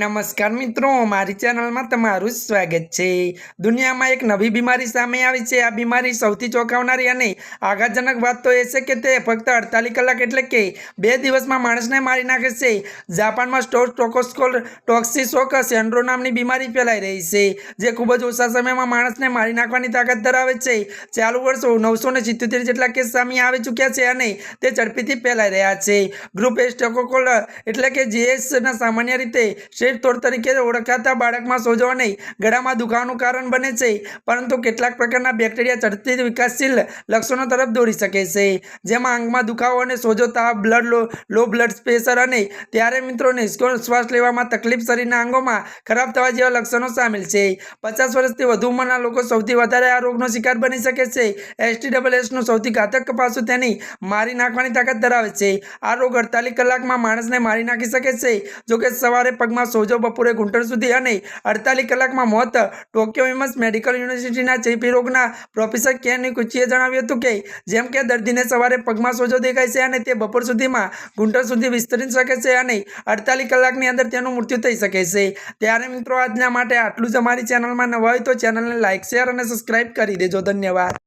નમસ્કાર મિત્રો, મારી ચેનલમાં તમારું સ્વાગત છે. દુનિયામાં એક નવી બીમારી સામે આવી છે. આ બીમારી સૌથી ચોંકાવનારી અને આઘાતજનક વાત તો એ છે કે તે ફક્ત અડતાલીસ કલાક એટલે કે બે દિવસમાં માણસને મારી નાખે છે. જાપાનમાં સ્ટોર ટોકોસ્કોલ ટોક્સિસોક સેન્ડ્રો નામની બીમારી ફેલાઈ રહી છે, જે ખૂબ જ ઓછા સમયમાં માણસને મારી નાખવાની તાકાત ધરાવે છે. ચાલુ વર્ષો નવસો ને સિત્તોતેર જેટલા કેસ સામે આવી ચૂક્યા છે અને તે ઝડપીથી ફેલાઈ રહ્યા છે. ગ્રુપ એ સ્ટોકોકોલ એટલે કે જીએસના સામાન્ય રીતે શ્રેષ્ઠ તોડ તરીકે ઓળખાતા બાળકમાં સોજો અને ગળામાં દુખાવાનું કારણ બને છે. પરંતુ કેટલાક પ્રકારના બેક્ટેરિયા ચડતી વિકાસશીલ લક્ષણો તરફ દોરી શકે છે. જેમાં આંગમાં દુખાવો અને સોજો તાવ blood low low blood pressure અને ત્યારે મિત્રોને શ્વાસ લેવામાં તકલીફ શરીરના અંગોમાં ખરાબ થવા જેવા લક્ષણો સામેલ છે. પચાસ વર્ષથી વધુ ઉંમરના લોકો સૌથી વધારે આ રોગનો શિકાર બની શકે છે. એસટી ડબલ એસનું સૌથી ઘાતક પાસું તેની મારી નાખવાની તાકાત ધરાવે છે. આ રોગ અડતાલીસ કલાકમાં માણસને મારી નાખી શકે છે. જોકે સવારે પગમાં સોજો બપોરે ઘૂંટણ સુધી અને અડતાલીસ કલાકમાં મોત. ટોક્યો એમસ મેડિકલ યુનિવર્સિટીના ચેપી રોગના પ્રોફેસર કે નિકુચીએ જણાવ્યું હતું કે, જેમ કે દર્દીને સવારે પગમાં સોજો દેખાય છે અને તે બપોર સુધીમાં ઘૂંટણ સુધી વિસ્તરી શકે છે અને અડતાલીસ કલાકની અંદર તેનું મૃત્યુ થઈ શકે છે. ત્યારે મિત્રો, આજના માટે આટલું જ અમારી ચેનલમાં નવા હોય તો ચેનલને લાઇક શેર અને સબસ્ક્રાઇબ કરી દેજો. ધન્યવાદ.